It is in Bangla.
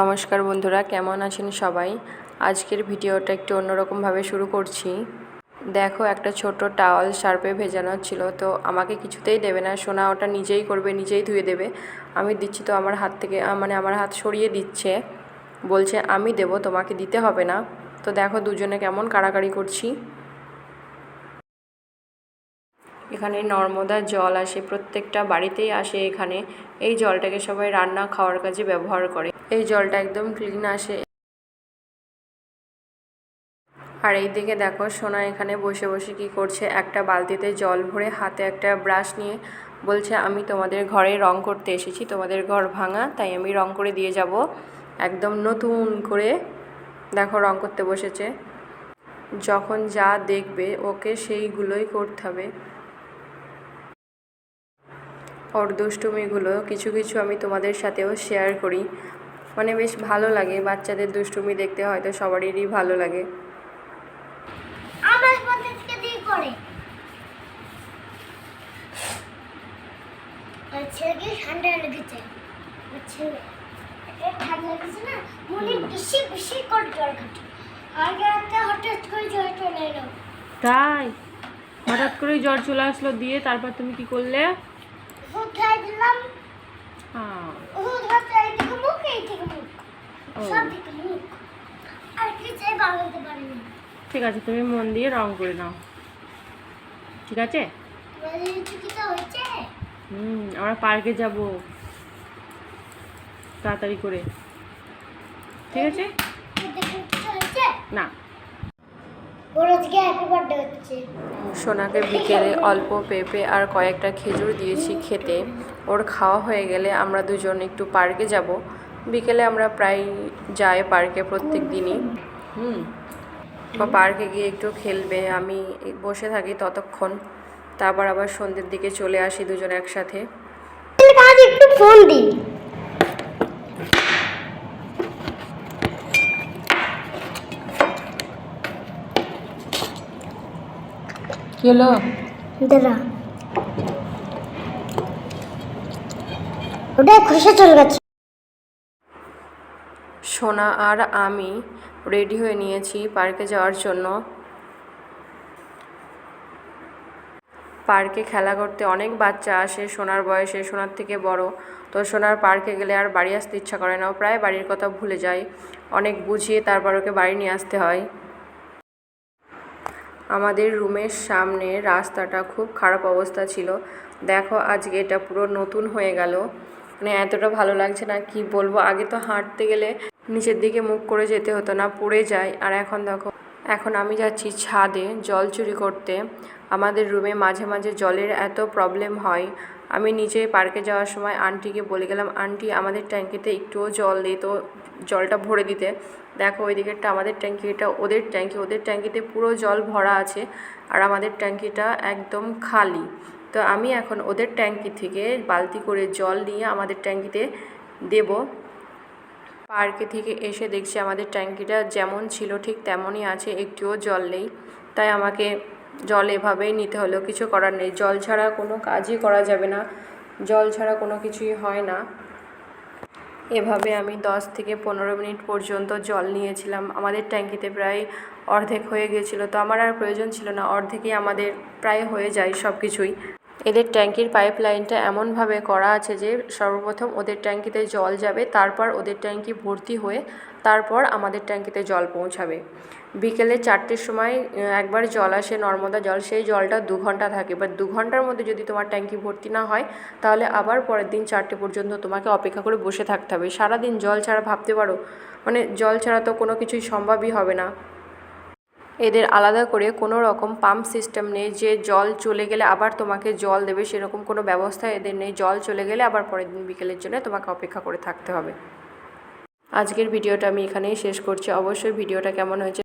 নমস্কার বন্ধুরা, কেমন আছেন সবাই? আজকের ভিডিওটা একটু অন্যরকমভাবে শুরু করছি। দেখো, একটা ছোট টাওয়াল শার্পে ভেজানো ছিল, তো আমাকে কিছুতেই দেবে না। সোনা ওটা নিজেই করবে, নিজেই ধুয়ে দেবে। আমি দিচ্ছি তো আমার হাত থেকে মানে আমার হাত সরিয়ে দিচ্ছে। বলছে, আমি দেব, তোমাকে দিতে হবে না। তো দেখো, দুজনে কেমন কাড়াকাড়ি করছি। এখানে নর্মদা জল আসে, প্রত্যেকটা বাড়িতেই আসে এখানে। এই জলটাকে সবাই রান্না, খাওয়ার কাজে ব্যবহার করে। এই জলটা একদম ক্লিন আসে। আর এই দিকে দেখো সোনা এখানে বসে বসে কি করছে, একটা বালতিতে জল ভরে হাতে একটা ব্রাশ নিয়ে বলছে, আমি তোমাদের ঘরে রং করতে এসেছি, তোমাদের ঘর ভাঙা, তাই আমি রং করে দিয়ে যাব। একদম নতুন করে দেখো রং করতে বসেছে। যখন যা দেখবে ওকে সেইগুলোই করতে হবে। ওর দুষ্টুমিগুলো কিছু কিছু আমি তোমাদের সাথেও শেয়ার করি। মানে বেশ ভালো লাগে বাচ্চাদের দুষ্টুমি দেখতে হয়তো সবারই ভালো লাগে। আমার মধ্যে দিয়ে করে। ঠান্ডা লেগেছে আর ছেলে একে ঠান্ডা লেগেছে না মনে বেশি বেশি করে জল খাচ্ছে। আগে রাতে হঠাৎ করে জল চলে এলো। তাই? হঠাৎ করেই জ্বর চলে আসলো দিয়ে তারপর তুমি কি করলে? ওষুধ খাই দিলাম। হ্যাঁ। ওষুধ ঠিক আছে তুমি মন দিয়ে রং করে নাও। ঠিক আছে? হুম আমরা পার্কে যাব। তাড়াতাড়ি করে। ঠিক আছে? না। ওর আজকে হ্যাপি বার্থডে হচ্ছে। সোনাকে বিকেলে অল্প পেঁপে আর কয়েকটা খেজুর দিয়েছি খেতে। ওর খাওয়া হয়ে গেলে আমরা দুজন একটু পার্কে যাব। বিকেলে আমরা প্রায় যাই পার্কে প্রত্যেক দিনই। হুম। বা পার্কে গিয়ে একটু খেলবে আমি বসে থাকি ততক্ষণ। তারপর আবার সন্ধ্যের দিকে চলে আসি দুজন একসাথে। একটু ফোন দিই। কি হলো? দাঁড়া। ওটা খুশি চলে গেছে সোনা আর আমি রেডি হয়ে নিয়েছি পার্কে যাওয়ার জন্য। পার্কে খেলা করতে অনেক বাচ্চা আসে, সোনার বয়সে, সোনার থেকে বড়। তো সোনার পার্কে গেলে আর বাড়ি আসতে ইচ্ছা করে না প্রায় বাড়ির কথা ভুলে যায়। অনেক বুঝিয়ে তারপর ওকে বাড়ি নিয়ে আসতে হয়। আমাদের রুমের সামনে রাস্তাটা খুব খারাপ অবস্থা ছিল। দেখো, আজকে এটা পুরো নতুন হয়ে গেল। মানে এতটা ভালো লাগছে না, কি বলব? আগে তো হাঁটতে গেলে নিচের দিকে মুখ করে যেতে হতো না, পড়ে যায়। আর এখন দেখো, এখন আমি যাচ্ছি ছাদে জল চুরি করতে। আমাদের রুমে মাঝে মাঝে জলের এত প্রবলেম হয়। আমি নিচে পার্কে যাওয়ার সময় আন্টিকে বলে গেলাম আন্টি আমাদের ট্যাঙ্কিতে একটুও জল দিই তো জলটা ভরে দিতে। দেখো, ওই দিকেরটা আমাদের ট্যাঙ্কি এটা ওদের ট্যাঙ্কি, ওদের ট্যাঙ্কিতে পুরো জল ভরা আছে, আর আমাদের ট্যাঙ্কিটা একদম খালি। তো আমি এখন ওদের ট্যাঙ্কি থেকে বালতি করে জল নিয়ে আমাদের ট্যাঙ্কিতে দেব। পার্কে থেকে এসে দেখছি আমাদের ট্যাঙ্কিটা যেমন ছিল ঠিক তেমনই আছে, একটুও জল নেই। তাই আমাকে জল এভাবেই নিতে হলো, কিছু করার নেই। জল ছাড়া কোনো কাজই করা যাবে না, জল ছাড়া কোনো কিছুই হয় না। এভাবে আমি দশ থেকে পনেরো মিনিট পর্যন্ত জল নিয়েছিলাম। আমাদের ট্যাঙ্কিতে প্রায় অর্ধেক হয়ে গিয়েছিল, তো আমার আর প্রয়োজন ছিল না। অর্ধেকই আমাদের প্রায় হয়ে যায় সব কিছুই এদের ট্যাঙ্কির পাইপ লাইনটা এমনভাবে করা আছে যে সর্বপ্রথম ওদের ট্যাঙ্কিতে জল যাবে, তারপর ওদের ট্যাঙ্কি ভর্তি হয়ে তারপর আমাদের ট্যাঙ্কিতে জল পৌঁছাবে। বিকেলে চারটের সময় একবার জল আসে, নর্মদা জল, সেই জলটা দু ঘণ্টা থাকে। এবার দু ঘণ্টার মধ্যে যদি তোমার ট্যাঙ্কি ভর্তি না হয়, তাহলে আবার পরের দিন চারটে পর্যন্ত তোমাকে অপেক্ষা করে বসে থাকতে হবে। সারাদিন জল ছাড়া ভাবতে পারো? মানে জল ছাড়া তো কোনো কিছুই সম্ভবই হবে না। এদের আলাদা করে কোনো রকম পাম্প সিস্টেম নেই, যে জল চলে গেলে আবার তোমাকে জল দেবে, সেরকম কোনো ব্যবস্থা এদের নেই। জল চলে গেলে আবার পরের দিন বিকেলের জন্য তোমাকে অপেক্ষা করে থাকতে হবে। আজকের ভিডিওটা আমি এখানেই শেষ করছি। অবশ্যই ভিডিওটা কেমন হয়েছে